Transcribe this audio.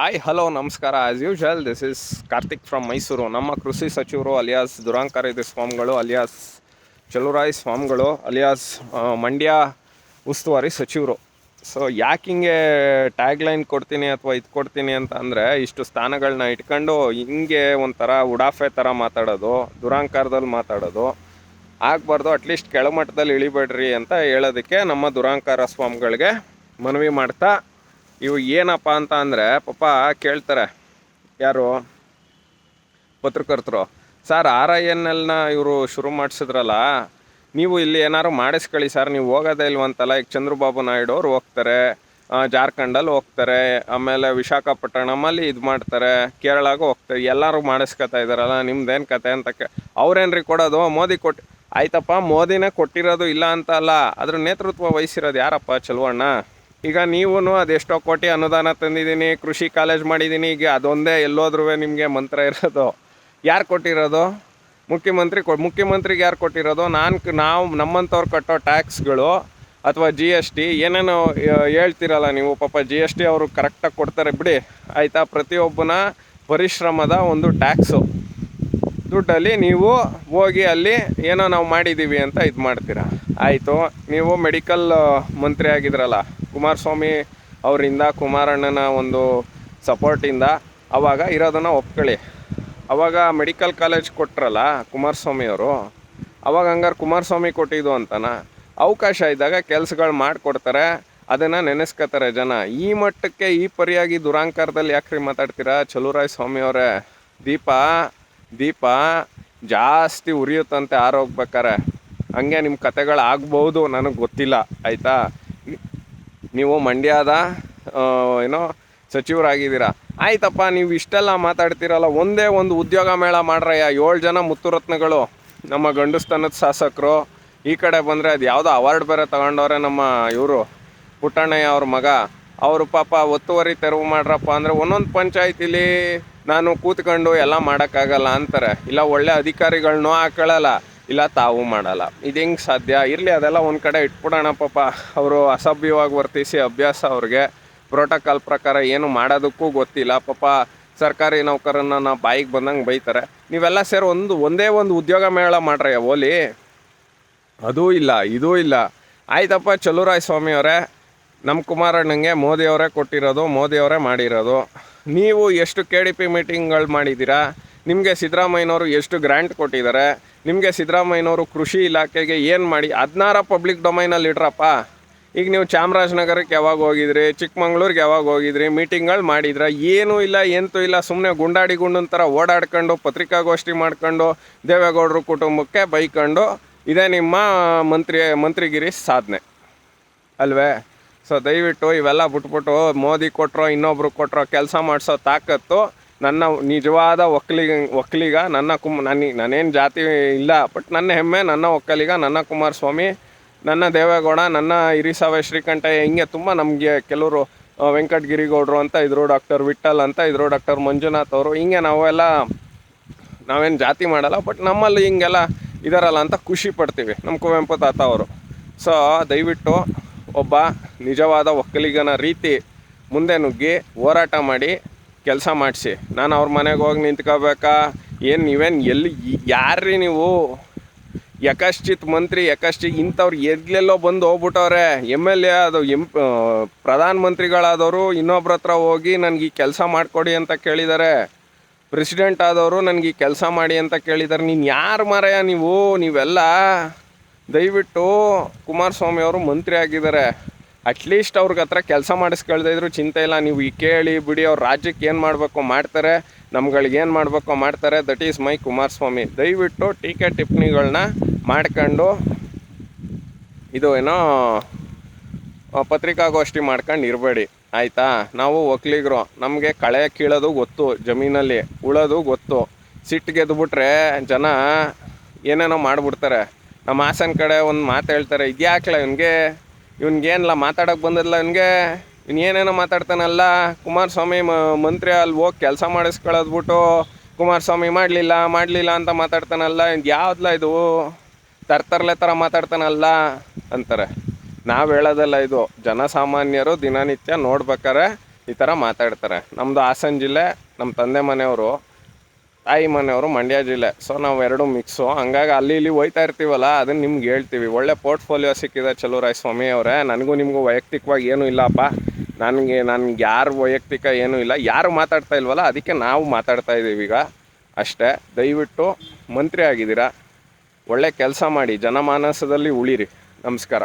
Hi hello ನಮಸ್ಕಾರ. As usual this is Karthik from Mysuru ನಮ್ಮ ಕೃಷಿ ಸಚಿವರು ಅಲಿಯಾಸ್ ದುರಾಂಕಾರಿದ ಸ್ವಾಮಿಗಳು ಅಲಿಯಾಸ್ ಚಲುರಾಯ್ ಸ್ವಾಮಿಗಳು ಅಲಿಯಾಸ್ ಮಂಡ್ಯ ಉಸ್ತುವಾರಿ ಸಚಿವರು. ಸೊ ಯಾಕೆ ಹಿಂಗೆ ಟ್ಯಾಗ್ ಲೈನ್ ಕೊಡ್ತೀನಿ ಅಥವಾ ಇದು ಕೊಡ್ತೀನಿ ಅಂತ ಅಂದರೆ ಇಷ್ಟು ಸ್ಥಾನಗಳನ್ನ ಇಟ್ಕೊಂಡು ಹಿಂಗೆ ಒಂಥರ ಉಡಾಫೆ ಥರ ಮಾತಾಡೋದು ದುರಾಂಕಾರದಲ್ಲಿ ಮಾತಾಡೋದು, ಆಗಬಾರ್ದು ಅಟ್ಲೀಸ್ಟ್ ಕೆಳಮಟ್ಟದಲ್ಲಿ ಇಳಿಬೇಡ್ರಿ ಅಂತ ಹೇಳೋದಕ್ಕೆ ನಮ್ಮ ದುರಾಂಕಾರ ಸ್ವಾಮಿಗಳಿಗೆ ಮನವಿ ಮಾಡ್ತಾ ಇವು ಏನಪ್ಪ ಅಂತ ಅಂದರೆ ಪಾಪ ಕೇಳ್ತಾರೆ. ಯಾರು? ಪತ್ರಕರ್ತರು. ಸರ್, ಆರ್ ಐ ಎನ್ ಎಲ್ನ ಇವರು ಶುರು ಮಾಡಿಸಿದ್ರಲ್ಲ, ನೀವು ಇಲ್ಲಿ ಏನಾದ್ರು ಮಾಡಿಸ್ಕೊಳ್ಳಿ ಸರ್, ನೀವು ಹೋಗೋದೇ ಇಲ್ವಂತಲ್ಲ, ಈಗ ಚಂದ್ರಬಾಬು ನಾಯ್ಡು ಅವ್ರು ಹೋಗ್ತಾರೆ ಜಾರ್ಖಂಡಲ್ಲಿ ಹೋಗ್ತಾರೆ, ಆಮೇಲೆ ವಿಶಾಖಪಟ್ಟಣಮಲ್ಲಿ ಇದು ಮಾಡ್ತಾರೆ, ಕೇರಳಗೂ ಹೋಗ್ತಾರೆ, ಎಲ್ಲರೂ ಮಾಡಿಸ್ಕೊತಾ ಇದ್ದಾರಲ್ಲ, ನಿಮ್ದೇನು ಕತೆ ಅಂತ ಕೇ ಅವ್ರೇನ್ರಿ ಕೊಡೋದು? ಮೋದಿ ಕೊಟ್ಟು ಆಯ್ತಪ್ಪ, ಮೋದಿನೇ ಕೊಟ್ಟಿರೋದು ಇಲ್ಲ ಅಂತ ಅಲ್ಲ, ಅದ್ರ ನೇತೃತ್ವ ವಹಿಸಿರೋದು ಯಾರಪ್ಪ? ಚಲುವಣ್ಣ? ಈಗ ನೀವು ಅದೆಷ್ಟೋ ಕೋಟಿ ಅನುದಾನ ತಂದಿದ್ದೀನಿ, ಕೃಷಿ ಕಾಲೇಜ್ ಮಾಡಿದ್ದೀನಿ, ಈಗ ಅದೊಂದೇ ಎಲ್ಲೋದ್ರೂ ನಿಮಗೆ ಮಂತ್ರ ಇರೋದು. ಯಾರು ಕೊಟ್ಟಿರೋದು? ಮುಖ್ಯಮಂತ್ರಿ ಕೊ, ಮುಖ್ಯಮಂತ್ರಿಗೆ ಯಾರು ಕೊಟ್ಟಿರೋದು? ನಾನು ನಾವು, ನಮ್ಮಂಥವ್ರು ಕಟ್ಟೋ ಟ್ಯಾಕ್ಸ್ಗಳು ಅಥವಾ ಜಿ ಎಸ್ ಟಿ ಏನೇನೋ ಹೇಳ್ತಿರಲ್ಲ ನೀವು, ಪಾಪ ಜಿ ಎಸ್ ಟಿ ಅವರು ಕರೆಕ್ಟಾಗಿ ಕೊಡ್ತಾರೆ, ಬಿಡಿ. ಆಯಿತಾ? ಪ್ರತಿಯೊಬ್ಬನ ಪರಿಶ್ರಮದ ಒಂದು ಟ್ಯಾಕ್ಸು. ದುಡ್ಡಲ್ಲಿ ನೀವು ಹೋಗಿ ಅಲ್ಲಿ ಏನೋ ನಾವು ಮಾಡಿದ್ದೀವಿ ಅಂತ ಇದು ಮಾಡ್ತೀರಾ? ಆಯಿತು. ನೀವು ಮೆಡಿಕಲ್ ಮಂತ್ರಿ ಆಗಿದ್ರಲ್ಲ. ಕುಮಾರಸ್ವಾಮಿ ಅವರಿಂದ, ಕುಮಾರಣ್ಣನ ಒಂದು ಸಪೋರ್ಟಿಂದ ಅವಾಗ ಇರೋದನ್ನು ಒಪ್ಕೊಳ್ಳಿ. ಅವಾಗ ಮೆಡಿಕಲ್ ಕಾಲೇಜ್ ಕೊಟ್ರಲ್ಲ ಕುಮಾರಸ್ವಾಮಿ ಅವರು, ಅವಾಗ ಹಂಗಾರೆ ಕುಮಾರಸ್ವಾಮಿ ಕೊಟ್ಟಿದ್ದು ಅಂತನ? ಅವಕಾಶ ಇದ್ದಾಗ ಕೆಲಸಗಳು ಮಾಡಿಕೊಡ್ತಾರೆ, ಅದನ್ನು ನೆನೆಸ್ಕೋತಾರೆ ಜನ. ಈ ಮಟ್ಟಕ್ಕೆ ಈ ಪರಿಯಾಗಿ ದುರಾಂಕಾರದಲ್ಲಿ ಯಾಕ್ರಿ ಮಾತಾಡ್ತೀರಾ? ಚಲುರಾಯ ಸ್ವಾಮಿ ಅವರೇ, ದೀಪ ದೀಪ, ಜಾಸ್ತಿ ಉರಿಯುತ್ತಂತೆ ಆರೋಗ್ಬೇಕಾರೆ ಹಂಗೆ ನಿಮ್ಮ ಕತೆಗಳು ಆಗ್ಬೋದು, ನನಗೆ ಗೊತ್ತಿಲ್ಲ, ಆಯಿತಾ? ನೀವು ಮಂಡ್ಯದ ಏನೋ ಸಚಿವರಾಗಿದ್ದೀರಾ? ಆಯ್ತಪ್ಪ, ನೀವು ಇಷ್ಟೆಲ್ಲ ಮಾತಾಡ್ತೀರಲ್ಲ, ಒಂದೇ ಒಂದು ಉದ್ಯೋಗ ಮೇಳ ಮಾಡ್ರಯ್ಯ, ಏಳು ಜನ ಮುತ್ತುರತ್ನಗಳು, ನಮ್ಮ ಗಂಡಸ್ತನದ ಶಾಸಕರು, ಈ ಕಡೆ ಬಂದರೆ ಅದು ಯಾವುದೋ ಅವಾರ್ಡ್ ಬೇರೆ ತಗೊಂಡವ್ರೆ ನಮ್ಮ ಇವರು, ಪುಟ್ಟಣ್ಣಯ್ಯ ಅವ್ರ ಮಗ. ಅವರು ಪಾಪ ಒತ್ತುವರಿ ತೆರವು ಮಾಡ್ರಪ್ಪ ಅಂದರೆ ಒಂದೊಂದು ಪಂಚಾಯತಿಲಿ ನಾನು ಕೂತ್ಕೊಂಡು ಎಲ್ಲ ಮಾಡೋಕ್ಕಾಗಲ್ಲ ಅಂತಾರೆ. ಇಲ್ಲ, ಒಳ್ಳೆ ಅಧಿಕಾರಿಗಳನ್ನೂ ಹಾಕೊಳ್ಳಲ್ಲ ಇಲ್ಲ, ತಾವು ಮಾಡಲ್ಲ. ಇದು ಹೆಂಗೆ ಸಾಧ್ಯ? ಇರಲಿ, ಅದೆಲ್ಲ ಒಂದು ಕಡೆ ಇಟ್ಬಿಡೋಣ ಪಾಪ. ಅವರು ಅಸಭ್ಯವಾಗಿ ವರ್ತಿಸಿ ಅಭ್ಯಾಸ ಅವ್ರಿಗೆ. ಪ್ರೋಟೋಕಾಲ್ ಪ್ರಕಾರ ಏನು ಮಾಡೋದಕ್ಕೂ ಗೊತ್ತಿಲ್ಲ. ಪಾಪ, ಸರ್ಕಾರಿ ನೌಕರನ್ನ ಬಾಯಿಗೆ ಬಂದಂಗೆ ಬೈತಾರೆ. ನೀವೆಲ್ಲ ಸೇರಿ ಒಂದು, ಒಂದೇ ಒಂದು ಉದ್ಯೋಗ ಮೇಳ ಮಾಡ್ರಿ ಓಲಿ. ಅದೂ ಇಲ್ಲ, ಇದೂ ಇಲ್ಲ. ಆಯ್ತಪ್ಪ ಚಲುರಾಯ ಸ್ವಾಮಿ ಅವರೇ. ನಮ್ಮ ಕುಮಾರಣ್ಣಂಗೆ ಮೋದಿಯವರೇ ಕೊಟ್ಟಿರೋದು ಮೋದಿಯವರೇ ಮಾಡಿರೋದು. ನೀವು ಎಷ್ಟು ಕೆ ಡಿ ಪಿ ಮೀಟಿಂಗ್ಗಳು ಮಾಡಿದ್ದೀರಾ? ನಿಮಗೆ ಸಿದ್ದರಾಮಯ್ಯನವರು ಎಷ್ಟು ಗ್ರ್ಯಾಂಟ್ ಕೊಟ್ಟಿದ್ದಾರೆ? ನಿಮಗೆ ಸಿದ್ದರಾಮಯ್ಯನವರು ಕೃಷಿ ಇಲಾಖೆಗೆ ಏನು ಮಾಡಿ? ಹದಿನಾರ ಪಬ್ಲಿಕ್ ಡೊಮೈನಲ್ಲಿ ಇಡ್ರಪ್ಪ ಈಗ ನೀವು ಚಾಮರಾಜನಗರಕ್ಕೆ ಯಾವಾಗ ಹೋಗಿದ್ರಿ, ಚಿಕ್ಕಮಂಗ್ಳೂರಿಗೆ ಯಾವಾಗ ಹೋಗಿದ್ರಿ ಮೀಟಿಂಗ್ಗಳು ಮಾಡಿದ್ರ? ಏನೂ ಇಲ್ಲ, ಎಂತೂ ಇಲ್ಲ. ಸುಮ್ಮನೆ ಗುಂಡಾಡಿ ಗುಂಡನ ಥರ ಓಡಾಡ್ಕೊಂಡು, ಪತ್ರಿಕಾಗೋಷ್ಠಿ ಮಾಡ್ಕೊಂಡು, ದೇವೇಗೌಡರು ಕುಟುಂಬಕ್ಕೆ ಬೈಕೊಂಡು, ಇದೇ ನಿಮ್ಮ ಮಂತ್ರಿ, ಮಂತ್ರಿಗಿರಿ ಸಾಧನೆ. ಅಲ್ವೇ? ಸೊ, ದಯವಿಟ್ಟು ಇವೆಲ್ಲ ಬಿಟ್ಬಿಟ್ಟು ಮೋದಿ ಕೊಟ್ಟರೋ ಇನ್ನೊಬ್ರು ಕೊಟ್ಟರೋ ಕೆಲಸ ಮಾಡಿಸೋ ತಾಕತ್ತು ನನ್ನ ನಿಜವಾದ ಒಕ್ಕಲಿಗ ಒಕ್ಕಲಿಗ, ನನ್ನ ಕುಮ್ ನನಗೆ ನಾನೇನು ಜಾತಿ ಇಲ್ಲ ಬಟ್ ನನ್ನ ಹೆಮ್ಮೆ, ನನ್ನ ಒಕ್ಕಲಿಗ, ನನ್ನ ಕುಮಾರಸ್ವಾಮಿ, ನನ್ನ ದೇವೇಗೌಡ, ನನ್ನ ಹಿರಿಸಾವೆ ಶ್ರೀಕಂಠಯ್ಯ ಹಿಂಗೆ ತುಂಬ ನಮಗೆ ಕೆಲವರು ವೆಂಕಟಗಿರಿಗೌಡರು ಅಂತ, ಇದ್ರು ಡಾಕ್ಟರ್ ವಿಠಲ್ ಅಂತ, ಇದ್ರು ಡಾಕ್ಟರ್ ಮಂಜುನಾಥ್ ಅವರು, ಹಿಂಗೆ ನಾವೆಲ್ಲ, ನಾವೇನು ಜಾತಿ ಮಾಡಲ್ಲ ಬಟ್ ನಮ್ಮಲ್ಲಿ ಹಿಂಗೆಲ್ಲ ಇದಾರಲ್ಲ ಅಂತ ಖುಷಿ ಪಡ್ತೀವಿ ನಮ್ಮ ಕುವೆಂಪು ತಾತ ಅವರು. ಸೊ ದಯವಿಟ್ಟು ಒಬ್ಬ ನಿಜವಾದ ಒಕ್ಕಲಿಗನ ರೀತಿ ಮುಂದೆ ನುಗ್ಗಿ ಹೋರಾಟ ಮಾಡಿ ಕೆಲಸ ಮಾಡಿಸಿ. ನಾನು ಅವ್ರ ಮನೆಗೆ ಹೋಗಿ ನಿಂತ್ಕೋಬೇಕಾ? ಏನು ನೀವೇನು ಎಲ್ಲಿ ಯಾರ್ರಿ ನೀವು? ಯಕಶ್ಚಿತ್ ಮಂತ್ರಿ, ಯಕಶ್ಚಿತ್ ಇಂಥವ್ರು ಎಲ್ಲೆಲ್ಲೋ ಬಂದು ಹೋಗ್ಬಿಟ್ಟವ್ರೆ. ಎಂ ಎಲ್ ಎ ಅದು ಎಂ ಪ್ರಧಾನ ಮಂತ್ರಿಗಳಾದವರು ಇನ್ನೊಬ್ರ ಹತ್ರ ಹೋಗಿ ನನಗೆ ಈ ಕೆಲಸ ಮಾಡಿಕೊಡಿ ಅಂತ ಕೇಳಿದ್ದಾರೆ ಪ್ರೆಸಿಡೆಂಟ್ ಆದವರು ನನಗೆ ಈ ಕೆಲಸ ಮಾಡಿ ಅಂತ ಕೇಳಿದ್ದಾರೆ ನೀನು ಯಾರು ಮಾರಾಯ ನೀವು? ನೀವೆಲ್ಲ? ದಯವಿಟ್ಟು ಕುಮಾರಸ್ವಾಮಿ ಅವರು ಮಂತ್ರಿ ಆಗಿದ್ದಾರೆ ಅಟ್ಲೀಸ್ಟ್ ಅವ್ರಿಗೆ ಹತ್ರ ಕೆಲಸ ಮಾಡಿಸ್ಕೊಳ್ದೇ ಇದ್ರು, ಚಿಂತೆ ಇಲ್ಲ. ನೀವು ಈ ಕೇಳಿ, ಬಿಡಿ, ಅವ್ರ ರಾಜ್ಯಕ್ಕೆ ಏನು ಮಾಡಬೇಕು ಮಾಡ್ತಾರೆ, ನಮ್ಗಳಿಗೆ ಏನು ಮಾಡಬೇಕು ಮಾಡ್ತಾರೆ. That is my Kumaraswamy. ದಯವಿಟ್ಟು ಟೀಕೆ ಟಿಪ್ಪಣಿಗಳನ್ನ ಮಾಡ್ಕೊಂಡು, ಇದು ಏನೋ ಪತ್ರಿಕಾಗೋಷ್ಠಿ ಮಾಡ್ಕೊಂಡು ಇರಬೇಡಿ. ಆಯಿತಾ? ನಾವು ಒಕ್ಕಲಿಗರು ನಮಗೆ ಕಳೆ ಕೀಳೋದು ಗೊತ್ತು, ಜಮೀನಲ್ಲಿ ಉಳೋದು ಗೊತ್ತು. ಸಿಟ್ಟು ಗೆದ್ದುಬಿಟ್ರೆ ಜನ ಏನೇನೋ ಮಾಡಿಬಿಡ್ತಾರೆ. ನಮ್ಮ ಹಾಸನ ಕಡೆ ಒಂದು ಮಾತು ಹೇಳ್ತಾರೆ, ಇದ್ಯಾಕ್ಲ ಇವನಿಗೆ? ಇವ್ನಿಗೇನಿಲ್ಲ ಮಾತಾಡೋಕೆ ಬಂದಿಲ್ಲ ಇವನಿಗೆ? ಇವ್ನು ಏನೇನೋ ಮಾತಾಡ್ತಾನಲ್ಲ. ಕುಮಾರಸ್ವಾಮಿ ಮ, ಮಂತ್ರಿ ಅಲ್ಲಿ ಹೋಗಿ ಕೆಲಸ ಮಾಡಿಸ್ಕೊಳ್ಳೋದ್ಬಿಟ್ಟು ಕುಮಾರಸ್ವಾಮಿ ಮಾಡಲಿಲ್ಲ ಮಾಡಲಿಲ್ಲ ಅಂತ ಮಾತಾಡ್ತಾನಲ್ಲ ಯಾವ್ದಲ್ಲ ಇದು? ತರ್ತರ್ಲೆ ಥರ ಮಾತಾಡ್ತಾನಲ್ಲ ಅಂತಾರೆ. ನಾವು ಹೇಳೋದಲ್ಲ ಇದು, ಜನಸಾಮಾನ್ಯರು ದಿನನಿತ್ಯ ನೋಡ್ಬೇಕಾರೆ ಈ ಥರ ಮಾತಾಡ್ತಾರೆ. ನಮ್ಮದು ಹಾಸನ ಜಿಲ್ಲೆ ನಮ್ಮ ತಂದೆ ಮನೆಯವರು. ತಾಯಿ ಮನೆಯವರು ಮಂಡ್ಯ ಜಿಲ್ಲೆ ಸೊ ನಾವು ಎರಡು ಮಿಕ್ಸು ಹಂಗಾಗಿ ಅಲ್ಲಿ ಇಲ್ಲಿ ಹೋಯ್ತಾ ಇರ್ತೀವಲ್ಲ ಅದನ್ನು ನಿಮ್ಗೆ ಹೇಳ್ತೀವಿ. ಒಳ್ಳೆ ಪೋರ್ಟ್ಫೋಲಿಯೋ ಸಿಕ್ಕಿದೆ ಚಲುವರಾಯ ಸ್ವಾಮಿ ಅವರೇ. ನನಗೂ ನಿಮಗೂ ವೈಯಕ್ತಿಕವಾಗಿ ಏನೂ ಇಲ್ಲಪ್ಪ. ನನಗೆ, ನನ್ಗೆ ಯಾರು ವೈಯಕ್ತಿಕ ಏನೂ ಇಲ್ಲ. ಯಾರು ಮಾತಾಡ್ತಾ ಇಲ್ವಲ್ಲ, ಅದಕ್ಕೆ ನಾವು ಮಾತಾಡ್ತಾ ಇದ್ದೀವಿ ಈಗ. ಅಷ್ಟೇ. ದಯವಿಟ್ಟು ಮಂತ್ರಿ ಆಗಿದ್ದೀರಾ. ಒಳ್ಳೆ ಕೆಲಸ ಮಾಡಿ. ಜನಮಾನಸದಲ್ಲಿ ಉಳಿರಿ. ನಮಸ್ಕಾರ.